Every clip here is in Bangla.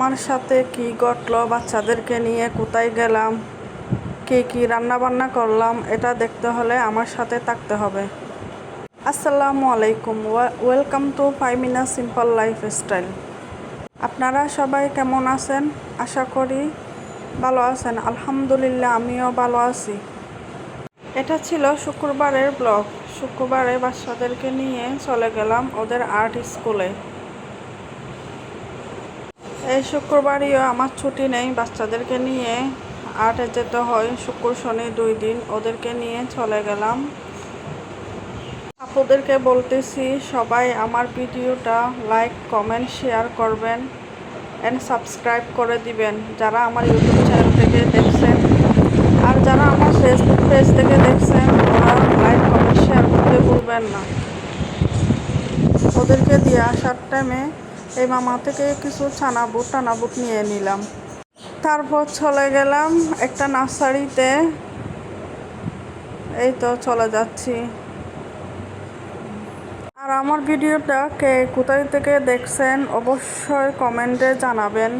আমার সাথে কি ঘটলো? বাচ্চাদেরকে নিয়ে কোথায় গেলাম? কে কি রান্না বান্না করলাম? এটা দেখতে হলে আমার সাথে থাকতে হবে। আসসালামু আলাইকুম। Welcome to Faimina simple lifestyle আপনারা সবাই কেমন আছেন? আশা করি ভালো আছেন। আলহামদুলিল্লাহ, আমিও ভালো আছি। এটা ছিল শুক্রবারের ব্লগ। শুক্রবারে বাচ্চাদেরকে নিয়ে চলে গেলাম ওদের আর্ট স্কুলে। এই শুক্রবারইও আমার ছুটি নেই বাচ্চাদেরকে নিয়ে। আর্টে যেতে হয়, শুক্র, শনি দুই দিন ওদেরকে নিয়ে চলে গেলাম। আপুদেরকে বলতেছি, সবাই আমার ভিডিওটা লাইক কমেন্ট শেয়ার করবেন অ্যান্ড সাবস্ক্রাইব করে দিবেন যারা আমার ইউটিউব চ্যানেল থেকে দেখছেন। আর যারা আমার ফেসবুক পেজ থেকে দেখছেন, ওরা লাইক কমেন্ট শেয়ার করতে ভুলবেন না। ওদেরকে দিয়ে আসার টাইমে এই মামা থেকে কিছু ছানাবুট টানাবুট নিয়ে নিলাম। তারপর চলে গেলাম একটা নার্সারিতে। এই তো চলে যাচ্ছি। আর আমার ভিডিওটা কে কোথায় থেকে দেখছেন অবশ্যই কমেন্টে জানাবেন।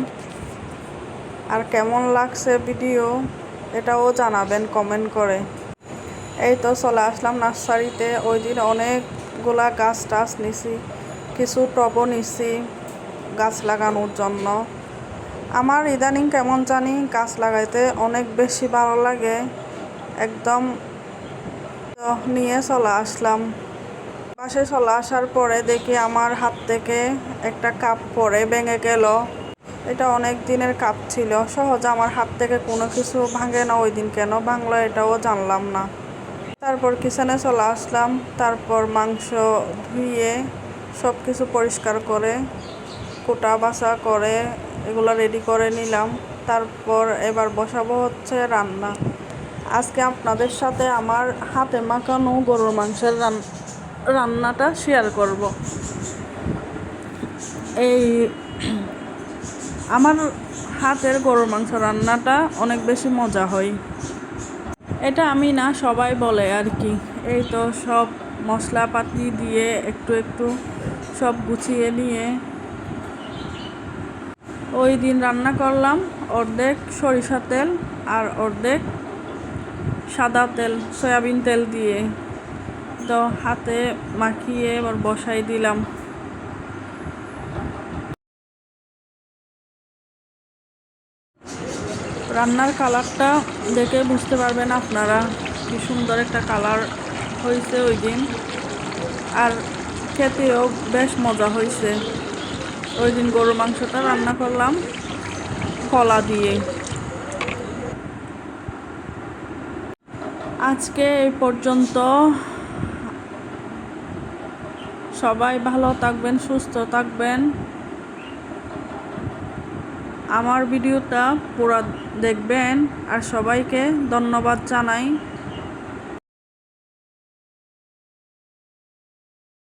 আর কেমন লাগছে ভিডিও এটাও জানাবেন কমেন্ট করে। এই তো চলে আসলাম নার্সারিতে। ওই দিন অনেকগুলা গাছ টাছ নিছি, কিছু টবও নিছি। গাছ লাগানোর জন্য। আমার ইদানিং কেমন জানি গাছ লাগাইতে অনেক বেশি ভালো লাগে। একদম নিয়ে চলে আসলাম। পাশে চলে আসার পরে দেখি আমার হাত থেকে একটা কাপ পরে ভেঙে গেল। এটা অনেক দিনের কাপ ছিল। সহজে আমার হাত থেকে কোনো কিছু ভাঙে না। ওই দিন কেন ভাঙলো এটাও জানলাম না। তারপর কিচেনে চলে আসলাম। তারপর মাংস ধুয়ে সব কিছু পরিষ্কার করে কোটা বাসা করে, এগুলো রেডি করে নিলাম। তারপর এবার বসাবো হচ্ছে রান্না। আজকে আপনাদের সাথে আমার হাতে মাখানো গরুর মাংসের রান্নাটা শেয়ার করব। এই আমার হাতের গরুর মাংস রান্নাটা অনেক বেশি মজা হয়। এটা আমি না, সবাই বলে আর কি। এই তো সব মশলাপাতি দিয়ে একটু একটু সব গুছিয়ে নিয়ে ওই দিন রান্না করলাম অর্ধেক সরিষা তেল আর অর্ধেক সাদা তেল, সয়াবিন তেল দিয়ে। তো হাতে মাখিয়ে এবার বসাই দিলাম। রান্নার কালারটা দেখে বুঝতে পারবেন আপনারা কি সুন্দর একটা কালার হয়েছে ওই দিন। আর খেতেও বেশ মজা হয়েছে। ওই দিন গরুর মাংসটা রান্না করলাম, কলা দিয়ে। আজকে এই পর্যন্ত। সবাই ভালো থাকবেন, সুস্থ থাকবেন। আমার ভিডিওটা পুরা দেখবেন, আর সবাইকে ধন্যবাদ জানাই।